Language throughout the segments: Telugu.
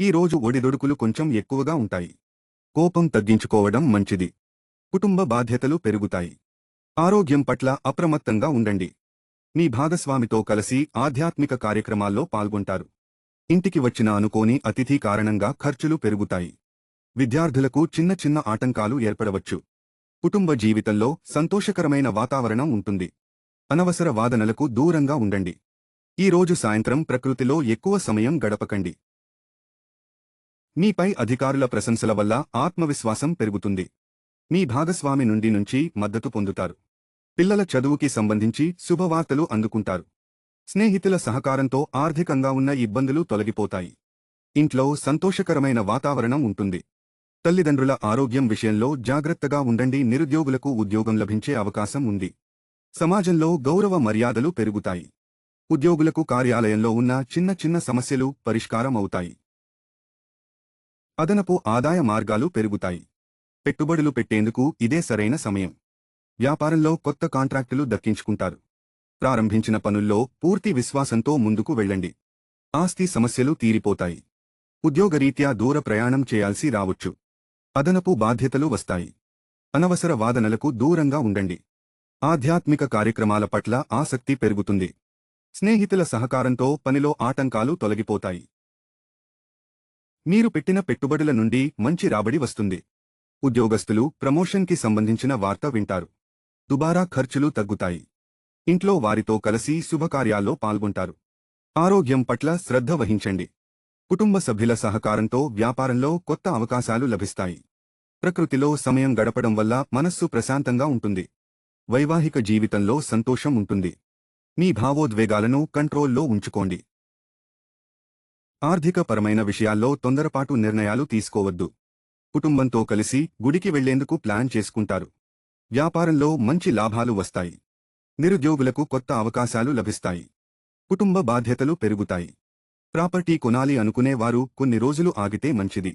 ఈ రోజు ఒడిదొడుకులు కొంచెం ఎక్కువగా ఉంటాయి. కోపం తగ్గించుకోవడం మంచిది. కుటుంబ బాధ్యతలు పెరుగుతాయి. ఆరోగ్యం పట్ల అప్రమత్తంగా ఉండండి. మీ భాగస్వామితో కలిసి ఆధ్యాత్మిక కార్యక్రమాల్లో పాల్గొంటారు. ఇంటికి వచ్చిన అనుకోని అతిథి కారణంగా ఖర్చులు పెరుగుతాయి. విద్యార్థులకు చిన్న చిన్న ఆటంకాలు ఏర్పడవచ్చు. కుటుంబ జీవితంలో సంతోషకరమైన వాతావరణం ఉంటుంది. అనవసర వాదనలకు దూరంగా ఉండండి. ఈ రోజు సాయంత్రం ప్రకృతిలో ఎక్కువ సమయం గడపకండి. మీపై అధికారుల ప్రశంసల వల్ల ఆత్మవిశ్వాసం పెరుగుతుంది. మీ భాగస్వామి నుండి నుంచి మద్దతు పొందుతారు. పిల్లల చదువుకి సంబంధించి శుభవార్తలు అందుకుంటారు. స్నేహితుల సహకారంతో ఆర్థికంగా ఉన్న ఇబ్బందులు తొలగిపోతాయి. ఇంట్లో సంతోషకరమైన వాతావరణం ఉంటుంది. తల్లిదండ్రుల ఆరోగ్యం విషయంలో జాగ్రత్తగా ఉండండి నిరుద్యోగులకు ఉద్యోగం లభించే అవకాశం ఉంది. సమాజంలో గౌరవ మర్యాదలు పెరుగుతాయి. ఉద్యోగులకు కార్యాలయంలో ఉన్న చిన్న చిన్న సమస్యలు పరిష్కారం అవుతాయి అదనపు ఆదాయ మార్గాలు పెరుగుతాయి. పెట్టుబడులు పెట్టేందుకు ఇదే సరైన సమయం. వ్యాపారంలో కొత్త కాంట్రాక్టులు దక్కించుకుంటారు. ప్రారంభించిన పనుల్లో పూర్తి విశ్వాసంతో ముందుకు వెళ్ళండి. ఆస్తి సమస్యలు తీరిపోతాయి. ఉద్యోగరీత్యా దూర ప్రయాణం చేయాల్సి రావచ్చు. అదనపు బాధ్యతలు వస్తాయి. అనవసర వాదనలకు దూరంగా ఉండండి. ఆధ్యాత్మిక కార్యక్రమాల పట్ల ఆసక్తి పెరుగుతుంది. స్నేహితుల సహకారంతో పనిలో ఆటంకాలు తొలగిపోతాయి. మీరు పెట్టిన పెట్టుబడుల నుండి మంచి రాబడి వస్తుంది. ఉద్యోగస్తులు ప్రమోషన్కి సంబంధించిన వార్త వింటారు. దుబారా ఖర్చులు తగ్గుతాయి. ఇంట్లో వారితో కలిసి శుభకార్యాల్లో పాల్గొంటారు. ఆరోగ్యం పట్ల శ్రద్ధ వహించండి. కుటుంబ సభ్యుల సహకారంతో వ్యాపారంలో కొత్త అవకాశాలు లభిస్తాయి. ప్రకృతిలో సమయం గడపడం వల్ల మనస్సు ప్రశాంతంగా ఉంటుంది. వైవాహిక జీవితంలో సంతోషం ఉంటుంది. మీ భావోద్వేగాలను కంట్రోల్లో ఉంచుకోండి. ఆర్థికపరమైన విషయాల్లో తొందరపాటు నిర్ణయాలు తీసుకోవద్దు. కుటుంబంతో కలిసి గుడికి వెళ్ళేందుకు ప్లాన్ చేసుకుంటారు. వ్యాపారంలో మంచి లాభాలు వస్తాయి. నిరుద్యోగులకు కొత్త అవకాశాలు లభిస్తాయి. కుటుంబ బాధ్యతలు పెరుగుతాయి. ప్రాపర్టీ కొనాలి అనుకునే వారు కొన్ని రోజులు ఆగితే మంచిది.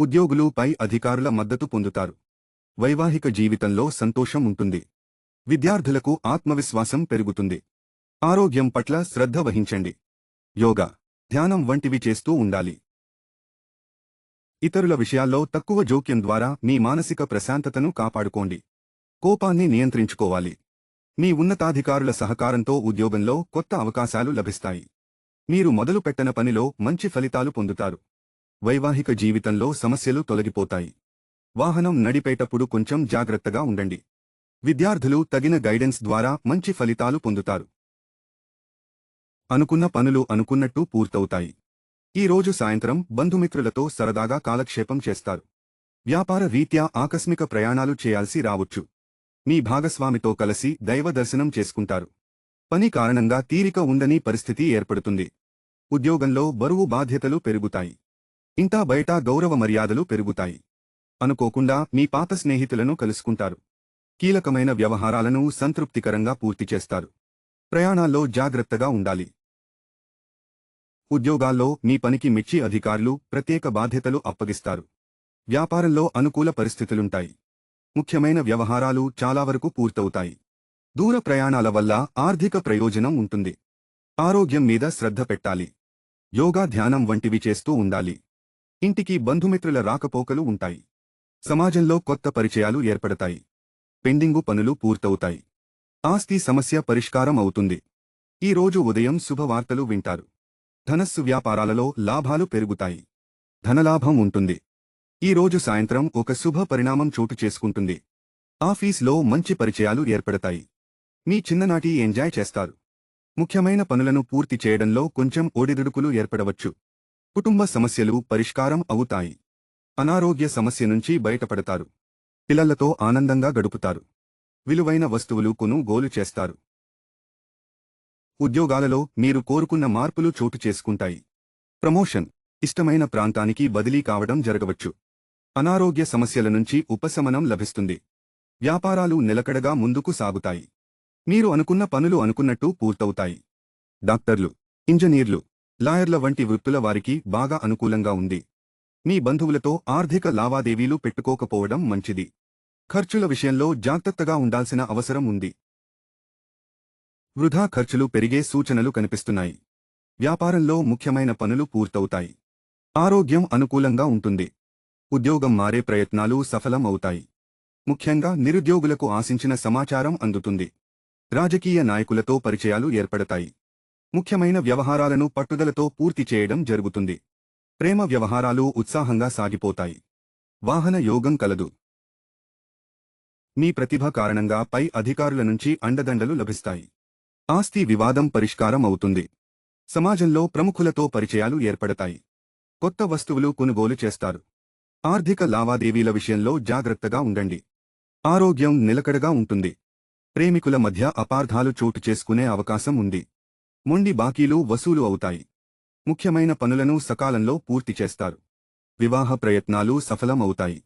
ఉద్యోగులు పై అధికారుల మద్దతు పొందుతారు. వైవాహిక జీవితంలో సంతోషం ఉంటుంది. విద్యార్థులకు ఆత్మవిశ్వాసం పెరుగుతుంది. ఆరోగ్యం పట్ల శ్రద్ధ వహించండి. యోగా ధ్యానం వంటివి చేస్తూ ఉండాలి. ఇతరుల విషయాల్లో తక్కువ జోక్యం ద్వారా మీ మానసిక ప్రశాంతతను కాపాడుకోండి. కోపాన్ని నియంత్రించుకోవాలి. మీ ఉన్నతాధికారుల సహకారంతో ఉద్యోగంలో కొత్త అవకాశాలు లభిస్తాయి. మీరు మొదలుపెట్టన పనిలో మంచి ఫలితాలు పొందుతారు. వైవాహిక జీవితంలో సమస్యలు తొలగిపోతాయి. వాహనం నడిపేటప్పుడు కొంచెం జాగ్రత్తగా ఉండండి. విద్యార్థులు తగిన గైడెన్స్ ద్వారా మంచి ఫలితాలు పొందుతారు. అనుకున్న పనులు అనుకున్నట్టు పూర్తవుతాయి. ఈ రోజు సాయంత్రం బంధుమిత్రులతో సరదాగా కాలక్షేపం చేస్తారు. వ్యాపార రీత్యా ఆకస్మిక ప్రయాణాలు చేయాల్సి రావచ్చు. మీ భాగస్వామితో కలిసి దైవ దర్శనం చేసుకుంటారు. పని కారణంగా తీరిక ఉందని పరిస్థితి ఏర్పడుతుంది. ఉద్యోగంలో బరువు బాధ్యతలు పెరుగుతాయి. ఇంటా బయట గౌరవ మర్యాదలు పెరుగుతాయి. అనుకోకుండా మీ పాత స్నేహితులను కలుసుకుంటారు. కీలకమైన వ్యవహారాలను సంతృప్తికరంగా పూర్తి చేస్తారు. ప్రయాణాల్లో జాగ్రత్తగా ఉండాలి. ఉద్యోగాల్లో మీ పనికి మెచ్చి అధికారులు ప్రత్యేక బాధ్యతలు అప్పగిస్తారు. వ్యాపారంలో అనుకూల పరిస్థితులుంటాయి. ముఖ్యమైన వ్యవహారాలు చాలా వరకు పూర్తవుతాయి. దూర ప్రయాణాల వల్ల ఆర్థిక ప్రయోజనం ఉంటుంది. ఆరోగ్యం మీద శ్రద్ధ పెట్టాలి. యోగా ధ్యానం వంటివి చేస్తూ ఉండాలి. ఇంటికి బంధుమిత్రుల రాకపోకలు ఉంటాయి. సమాజంలో కొత్త పరిచయాలు ఏర్పడతాయి. పెండింగు పనులు పూర్తవుతాయి. ఆస్తి సమస్య పరిష్కారం అవుతుంది. ఈ రోజు ఉదయం శుభవార్తలు వింటారు. ధనస్సు వ్యాపారాలలో లాభాలు పెరుగుతాయి. ధనలాభం ఉంటుంది. ఈ రోజు సాయంత్రం ఒక శుభ పరిణామం చోటు చేసుకుంటుంది. ఆఫీస్లో మంచి పరిచయాలు ఏర్పడతాయి. మీ చిన్ననాటి ఎంజాయ్ చేస్తారు. ముఖ్యమైన పనులను పూర్తి చేయడంలో కొంచెం ఒడిదుడుకులు ఏర్పడవచ్చు. కుటుంబ సమస్యలు పరిష్కారం అవుతాయి. అనారోగ్య సమస్య నుంచి బయటపడతారు. పిల్లలతో ఆనందంగా గడుపుతారు. విలువైన వస్తువులు కొనుగోలు చేస్తారు. ఉద్యోగాలలో మీరు కోరుకున్న మార్పులు చోటు చేసుకుంటాయి. ప్రమోషన్. ఇష్టమైన ప్రాంతానికి బదిలీ కావడం జరగవచ్చు. అనారోగ్య సమస్యల నుంచి ఉపశమనం లభిస్తుంది. వ్యాపారాలు నిలకడగా ముందుకు సాగుతాయి. మీరు అనుకున్న పనులు అనుకున్నట్టు పూర్తవుతాయి. డాక్టర్లు ఇంజనీర్లు లాయర్ల వంటి వృత్తుల వారికి బాగా అనుకూలంగా ఉంది. మీ బంధువులతో ఆర్థిక లావాదేవీలు పెట్టుకోకపోవడం మంచిది. ఖర్చుల విషయంలో జాగ్రత్తగా ఉండాల్సిన అవసరం ఉంది. వృధా ఖర్చులు పెరిగే సూచనలు కనిపిస్తున్నాయి. వ్యాపారంలో ముఖ్యమైన పనులు పూర్తవుతాయి. ఆరోగ్యం అనుకూలంగా ఉంటుంది. ఉద్యోగం మారే ప్రయత్నాలు సఫలం అవుతాయి ముఖ్యంగా నిరుద్యోగులకు ఆశించిన సమాచారం అందుతుంది. రాజకీయ నాయకులతో పరిచయాలు ఏర్పడతాయి. ముఖ్యమైన వ్యవహారాలను పట్టుదలతో పూర్తి చేయడం జరుగుతుంది. ప్రేమ వ్యవహారాలు ఉత్సాహంగా సాగిపోతాయి. వాహన యోగం కలదు. మీ ప్రతిభ కారణంగా పై అధికారుల నుంచి అండదండలు లభిస్తాయి. ఆస్తి వివాదం పరిష్కారం అవుతుంది. సమాజంలో ప్రముఖులతో పరిచయాలు ఏర్పడతాయి. కొత్త వస్తువులు కొనుగోలు చేస్తారు. ఆర్థిక లావాదేవీల విషయంలో జాగ్రత్తగా ఉండండి. ఆరోగ్యం నిలకడగా ఉంటుంది. ప్రేమికుల మధ్య అపార్థాలు చోటు చేసుకునే అవకాశం ఉంది. మొండి బాకీలు వసూలు అవుతాయి. ముఖ్యమైన పనులను సకాలంలో పూర్తి చేస్తారు. వివాహ ప్రయత్నాలు సఫలం అవుతాయి